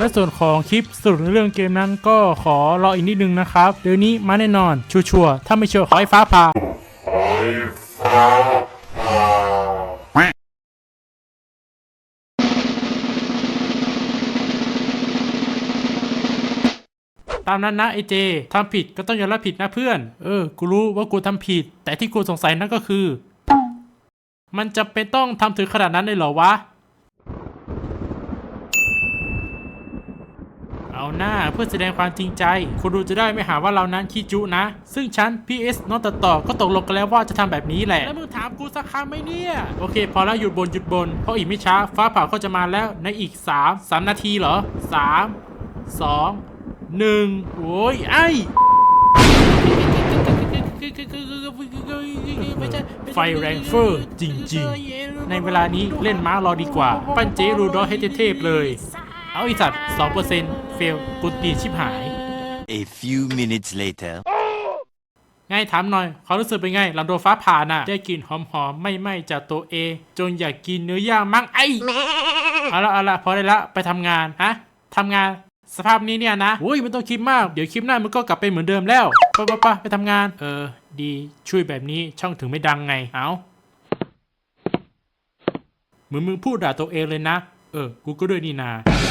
และส่วนของคลิปสรุปในเรื่องเกมนั้นก็ขอรออีกนิดนึงนะครับ เดี๋ยวนี้มาแน่นอนชัวร์ๆถ้าไม่เชื่อขอให้ฟ้าผ่าตามนั้นนะไอเจทำผิดก็ต้องยอมรับผิดนะเพื่อน เออ กูรู้ว่ากูทำผิด แต่ที่กูสงสัยนั่นก็คือ มันจะเป็นต้องทำถึงขนาดนั้นเลยเหรอวะ เอาหน้าเพื่อแสดงความจริงใจคุณดูจะได้ไม่หาว่าเรานั้นขี้จุนะ ซึ่งฉัน PS น้องตัดต่อก็ตกลงกันแล้วว่าจะทำแบบนี้แหละ แล้วมึงถามกูสักคำไหมเนี่ย โอเค พอแล้วหยุดบนหยุดบน เพราะอีกไม่ช้า ฟ้าผ่าก็จะมาแล้วในอีก 3 3 นาทีเหรอ 3 2 1 โอ้ยไอไฟแรงเฟอร์จริง ๆ ในเวลานี้เล่นม้ารอดีกว่า ปั้นเจรูดอให้เทพเลย เอาอีสัตว์2%เฟลกุดตีนชิบหาย A few minutes later. ไงถามหน่อยความรู้สึกเป็นไงหลังโดนฟ้าผ่าน่ะ ได้กลิ่นหอมๆไม่ไหม้จากตัวเอง จนอยากกินเนื้อย่างมั้งไอเอาละเอาละพอได้ละไปทำงานฮะทำงานสภาพนี้เนี่ยนะอุ้ยไม่ต้องคิดมาก เดี๋ยวคลิปหน้ามันก็กลับไปเหมือนเดิมแล้วไปไปไปไปทำงาน เออ ดีช่วยแบบนี้ช่องถึงไม่ดังไงเอาเหมือนมึงพูดด่าตัวเองเลยนะ เออ กูก็ด้วยนี่นา